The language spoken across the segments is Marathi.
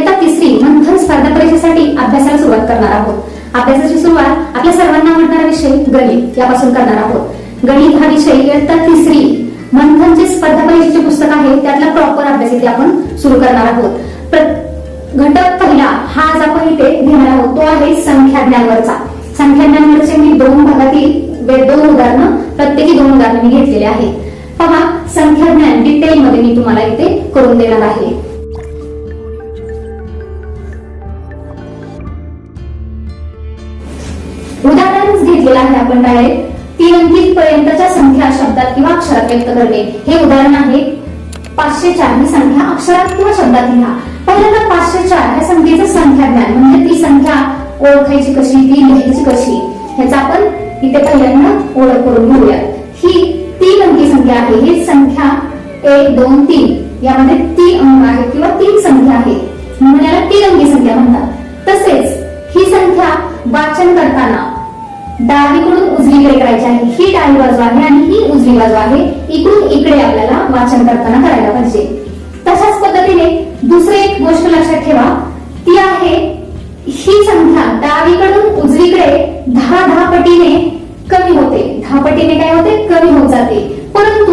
इयत्ता तिसरी मंथन स्पर्धा परीक्षेसाठी अभ्यासाला सुरुवात करणार आहोत. अभ्यासाची सुरुवात आपल्या सर्वांना आवडणारा विषय गणित यापासून करणार आहोत. गणित हा विषय इयत्ता तिसरी मंथनचे स्पर्धा परीक्षेचे पुस्तक आहे त्यातला प्रॉपर अभ्यास इथे आपण सुरू करणार आहोत. घटक पहिला हा आज आपण इथे घेणार आहोत. तो आहे संख्या ज्ञानवरचा. संख्या ज्ञानवरचे मी दोन भागातील दोन उदाहरणं प्रत्येकी दोन उदाहरणं मी घेतलेले आहेत पहा संख्या ज्ञान डिटेल मध्ये मी तुम्हाला इथे करून देणार आहे. उदाहरणच घेतलेलं आहे आपण डायरेक्ट तीन अंकित पर्यंतच्या संख्या शब्दात किंवा अक्षरात व्यक्त करणे हे उदाहरण आहे पाचशे चार ही संख्या अक्षरात किंवा शब्दात लिहा. पहिल्यांदा पाचशे चार या संख्येचं संख्या ज्ञान म्हणजे ती संख्या ओळखायची कशी ती लिहायची कशी ह्याचा आपण इथे पहिल्यांदा ओळख करून घेऊया ही तीन अंकी संख्या आहे. ही संख्या एक दोन तीन. यामध्ये तीन अंक आहे किंवा तीन संख्या आहे म्हणून याला तीन अंकी संख्या म्हणतात. तसेच ही संख्या वाचन करताना डावीकडून उजवीकडे करायची आहे. ही डावी बाजू आहे आणि ही उजवी बाजू आहे. इकडून इकडे आपल्याला वाचन करताना करायला पाहिजे. तशाच पद्धतीने दुसरी एक गोष्ट लक्षात ठेवा. ती आहे ही संख्या डावीकडून उजवीकडे दहा दहा पटीने कमी होते. दहा पटीने काय होते? कमी होत जाते. परंतु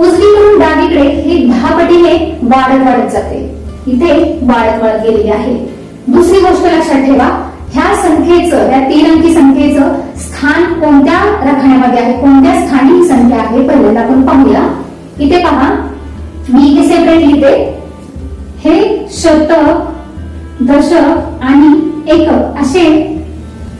उजवीकडून डावीकडे ही दहा पटीने वाढत वाढत जाते. इथे वाढत वाढत गेलेली आहे. दुसरी गोष्ट लक्षात ठेवा. ह्या संख्येचं या तीन अंकी संख्येचं स्थान कोणत्या रखाण्यामध्ये आहे? कोणत्या स्थानी ही संख्या आहे? पहिल्यांदा आपण पाहूया. इथे पहा. मी इथे सेपरेट लिहिते. हे शतक दशक आणि एकक असे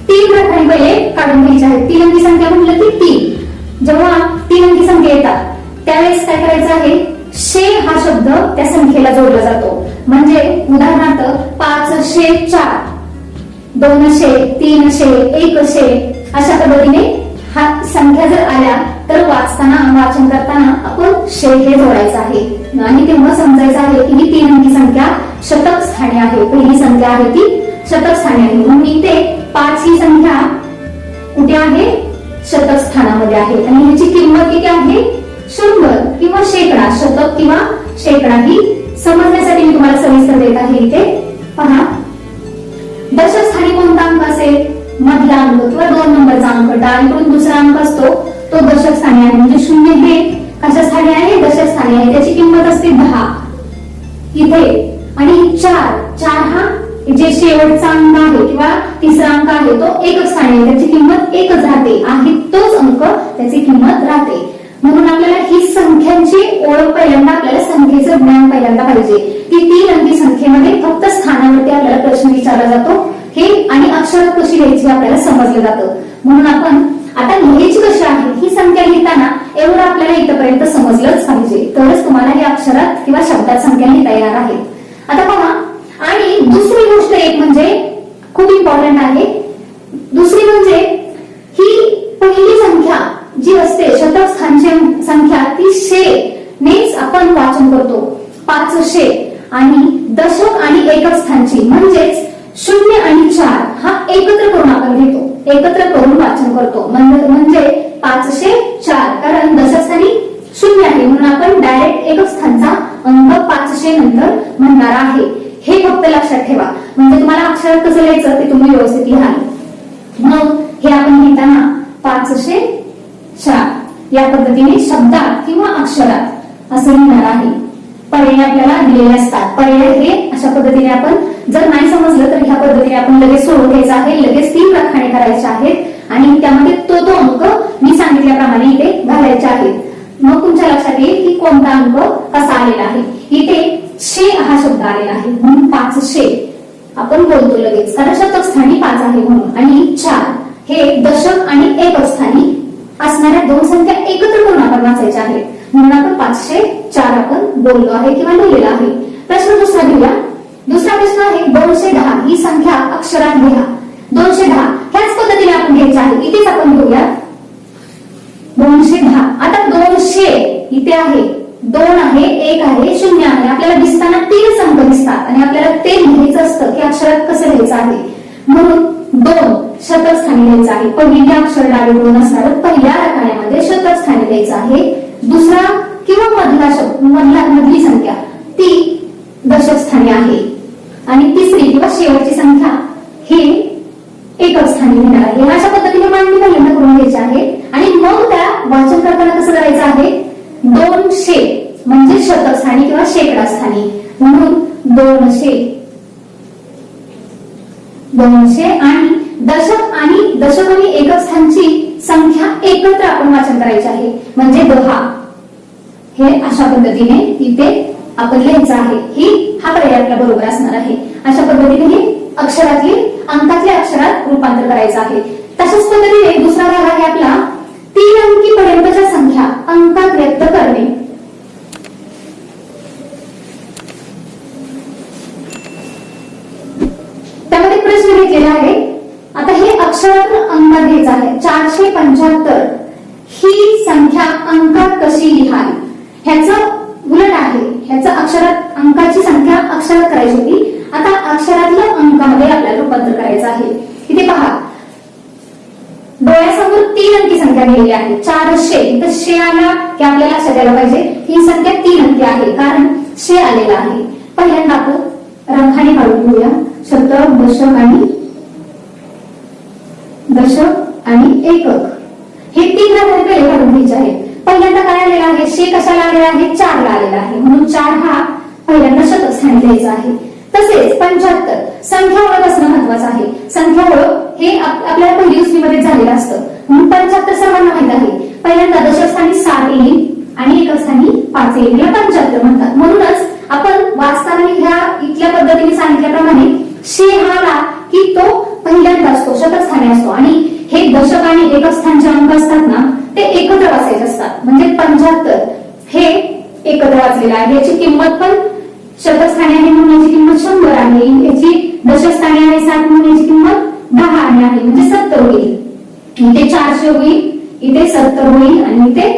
तीन रखाने पहिले काढून घ्यायचे आहेत. तीन अंकी संख्या म्हटलं की तीन. जेव्हा तीन अंकी संख्या येतात त्यावेळेस काय करायचं आहे? शे हा शब्द त्या संख्येला जोडला जातो. म्हणजे उदाहरणार्थ पाचशे चार दोनशे तीनशे एकशे अशा पद्धतीने हा संख्या जर आल्या तर वाचताना वाचन करताना आपण शे हे जोडायचं आहे. आणि तेव्हा समजायचं आहे की ही तीन अंकी संख्या शतक स्थानी आहे. पहिली संख्या आहे ती शतक स्थानी आहे. म्हणून इथे पाच ही संख्या कुठे आहे? शतक स्थानामध्ये आहे. आणि ह्याची किंमत किती आहे? शंभर किंवा शेकडा. शतक किंवा शेकडा ही समजण्यासाठी मी तुम्हाला सविस्तर देत आहे इथे. पहा. दशस्थानी कोणता अंक असेल? मधला अंक किंवा दोन नंबरचा अंक डावीकडून दुसरा अंक असतो तो दशक स्थानी आहे. म्हणजे शून्य हे कशा स्थानी आहे? दशक स्थानी आहे. त्याची किंमत असते दहा. इथे. आणि चार. चार हा जे शेवटचा अंक आहे किंवा तिसरा अंक आहे तो एकच स्थानी आहे. त्याची किंमत एकच राहते. आहे तोच अंक त्याची किंमत राहते. म्हणून आपल्याला ही संख्यांची ओळख पहिल्यांदा आपल्याला संख्येचं ज्ञान पहिल्यांदा पाहिजे. की तीन अंकी संख्येमध्ये फक्त स्थानावरती आपल्याला प्रश्न विचारला जातो. हे आणि अक्षर कशी लिहायची हे आपल्याला समजलं जातं. म्हणून आपण आता लिहायची कशी आहे ही संख्या लिहिताना एवढं आपल्याला इथपर्यंत समजलंच पाहिजे. तरच तुम्हाला हे अक्षरात किंवा शब्दात संख्या लिहिता येणार आहे. आता पहा आणि दुसरी गोष्ट एक म्हणजे खूप इम्पॉर्टंट आहे. दुसरी म्हणजे ही पहिली संख्या जी असते शतक स्थानची संख्या ती शे नेच आपण वाचन करतो. पाचशे आणि दशक आणि एकक स्थानची म्हणजेच शून्य आणि चार हा एकत्र करून आपण घेतो एकत्र करून वाचन करतो. म्हणजे म्हणजे पाचशे चार. कारण दशस्थानी शून्य आहे. म्हणून आपण डायरेक्ट एकक स्थानचा अंक पाचशे नंतर म्हणणार आहे. हे फक्त लक्षात ठेवा. म्हणजे तुम्हाला अक्षर कसं लिहायचं ते तुम्ही व्यवस्थित लिहाल मग हे आपण लिहिताना पाचशे चार. या पद्धतीने शब्दात किंवा अक्षरात असं लिहिणार आहे. पर्याय आपल्याला दिलेले असतात. पर्याय हे अशा पद्धतीने आपण जर नाही समजलं तर ह्या पद्धतीने आपण लगेच सोडून घ्यायचं आहे. लगेच तीन रखाणे करायचे आहेत. आणि त्यामध्ये तो तो अंक मी सांगितल्याप्रमाणे इथे घालायचे आहेत. मग तुमच्या लक्षात येईल की कोणता अंक कसा आलेला आहे. इथे शे हा शब्द आलेला आहे. म्हणून पाचशे आपण बोलतो लगेच. कारण शतक स्थानी पाच आहे म्हणून. आणि चार हे दशक आणि एकक स्थानी असणाऱ्या दोन संख्या एकत्र करून आपण वाचायच्या आहेत. म्हणून आपण पाचशे चार आपण बोललो आहे किंवा लिहिलेला आहे. प्रश्न दुसरा घेऊया. दुसरा प्रश्न आहे दोनशे दहा. ही संख्या अक्षरात लिहा. दोनशे दहा. ह्याच पद्धतीने आपण घ्यायचं आहे. इथेच आपण घेऊया दोनशे दहा. आता दोनशे इथे आहे. दोन आहे एक आहे शून्य आहे. आपल्याला दिसताना तीन संक दिसतात आणि आपल्याला ते लिहायचं असतं की अक्षरात कसं लिहायचं आहे. म्हणून दोन शतकस्थानी लिहायचं आहे. पहिली अक्षर डावीकडून असणार पहिल्या रकान्यामध्ये शतकस्थानी लिहायचं आहे. दुसरा किंवा मधला मधला मधली संख्या ती दशकस्थानी आहे. आणि तिसरी किंवा शेवटची संख्या एकच आहे अशा पद्धतीने मांडणी पहिल्यांदा करून घ्यायची आहे. आणि मग त्या वाचन करताना कसं करायचं आहे? दोनशे म्हणजे शतकस्थानी किंवा शेकडा स्थानी म्हणून दोनशे दोनशे आणि दशक आणि दशक आणि एकक स्थानची संख्या एकत्र आपण वाचन करायची आहे. म्हणजे दहा. हे अशा पद्धतीने इथे आपण लिहायचं आहे. ही हा पर्याय आपला बरोबर असणार आहे. अशा पद्धतीने हे अक्षरातली अंकातल्या अक्षरात रूपांतर करायचं आहे. तशाच पद्धतीने दुसरा भाग आहे आपला. तीन अंकी पर्यंतच्या संख्या अंकात व्यक्त करणे. त्यामध्ये प्रश्न घेतलेला आहे. आता हे अक्षरातून अंकात घ्यायचं आहे. चारशे पंच्याहत्तर. ही संख्या अंकात कशी लिहावी? ह्याचं उलट आहे. ह्याचं अक्षरात अंकाची संख्या अक्षरात करायची होती. रूपांतर करायचं आहे. इथे पहा. डोळ्यासमोर तीन अंकी संख्या लिहिली आहे. चारशे तर शे आला की आपल्याला लक्षात द्यायला पाहिजे. ही संख्या तीन अंकी आहे कारण शे आलेला आहे. पहिल्यांदा आपण रंगाने काढून घेऊया. शब्द दशक आणि दशक आणि एकक. हे तीन रंगाने पहिले काढून घ्यायचे आहेत. पहिल्यांदा काय आलेला आहे? शे कशाला आलेला आहे? चारला आलेला आहे. म्हणून चार हा पहिल्यांदा शतक स्थानी द्यायचा आहे. तसेच पंच्याहत्तर. संख्या महत्वाचं आहे. संख्या ओळख हे आपल्याला पहिली दुसरीमध्ये झालेलं असतं. पंच्याहत्तर सर्वांना माहीत आहे. पहिल्यांदा दशस्थानी सात येईल आणि एका स्थानी पाच येईल याला पंच्याहत्तर म्हणतात. म्हणूनच आपण वाचताना ह्या इथल्या पद्धतीने सांगितल्याप्रमाणे शे हा की तो पहिल्यांदा असतो शतक स्थानी असतो. आणि हे दशक आणि एकक स्थानचे अंक असतात ना ते एकत्र वाचायचे असतात. म्हणजे पंच्याहत्तर हे एकत्र वाचलेलं आहे. याची किंमत पण शतकस्थानी आहे म्हणून याची किंमत शंभर आहे. याची दशस्थानी आणि सात महिन्याची किंमत दहा आणि आहे म्हणजे सत्तर होईल. इथे चारशे होईल इथे सत्तर होईल आणि इथे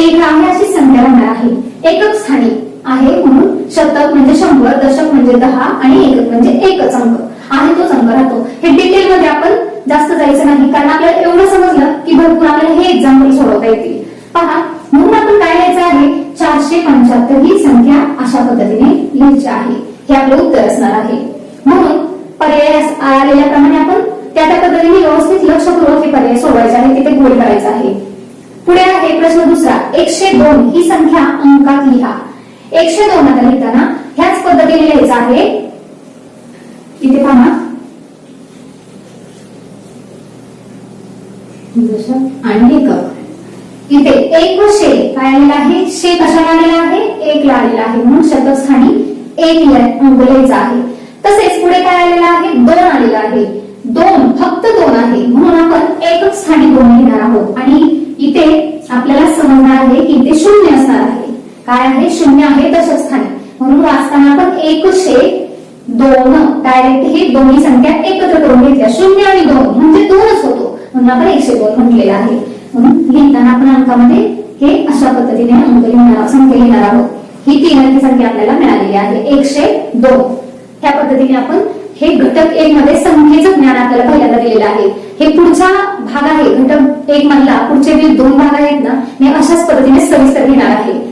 एक आहे अशी संख्या राहणार आहे. एकक स्थानी आहे म्हणून शतक म्हणजे शंभर दशक म्हणजे दहा आणि एकक म्हणजे एकच अंक आहे तोच अंक राहतो. हे डिटेल मध्ये आपण जास्त जायचं नाही कारण आपल्याला एवढं समजलं की भरपूर आपल्याला हे एक्झाम्पल सोडवता येतील. पहा म्हणून आपण काय लिहायचं आहे? चारशे पंच्याहत्तर ही संख्या अशा पद्धतीने लिहायची आहे. हे आपलं उत्तर असणार आहे. म्हणून पर्यायास आलेल्याप्रमाणे आपण त्या त्या पद्धतीने व्यवस्थित लक्षपूर्वक हे पर्याय सोडवायचे आहे तिथे गोल करायचं आहे. पुढे आहे प्रश्न दुसरा. एकशे दोन ही संख्या अंकात लिहा. एकशे दोन आता लिहिताना ह्याच पद्धतीने लिहायचं आहे. इथे पहा आणि एकक इथे एक व शे काय आलेला आहे? शे कशाला आलेला आहे एक ला आलेला आहे. म्हणून शतस्थानी एक लिहा- आहे तसेच पुढे काय आलेला आहे? दोन आलेला आहे. दोन फक्त दोन आहे. म्हणून आपण एकच स्थानी दोन घेणार आहोत. आणि इथे आपल्याला समजणार आहे की इथे शून्य असणार आहे. काय आहे? शून्य आहे दशक स्थानी म्हणून वाचताना आपण एकशे दोन डायरेक्ट हे दोन्ही संख्या एकत्र करून घेतल्या. शून्य आणि दोन म्हणजे दोनच होतो. म्हणून आपण एकशे दोन म्हटलेलं आहे. म्हणून लिहिताना आपण अंकामध्ये हे अशा पद्धतीने अंक लिहिणार संख्या लिहिणार आहोत. ही तीन अंकी संख्या आपल्याला मिळालेली आहे. एकशे दोन. ह्या पद्धतीने आपण हे घटक एक मध्ये संख्येचं ज्ञान आपल्याला पहिल्यांदा दिलेलं आहे. हे पुढचा भाग आहे. घटक एक मधला. पुढचे जे दोन भाग आहेत ना हे अशाच पद्धतीने सविस्तर घेणार आहे.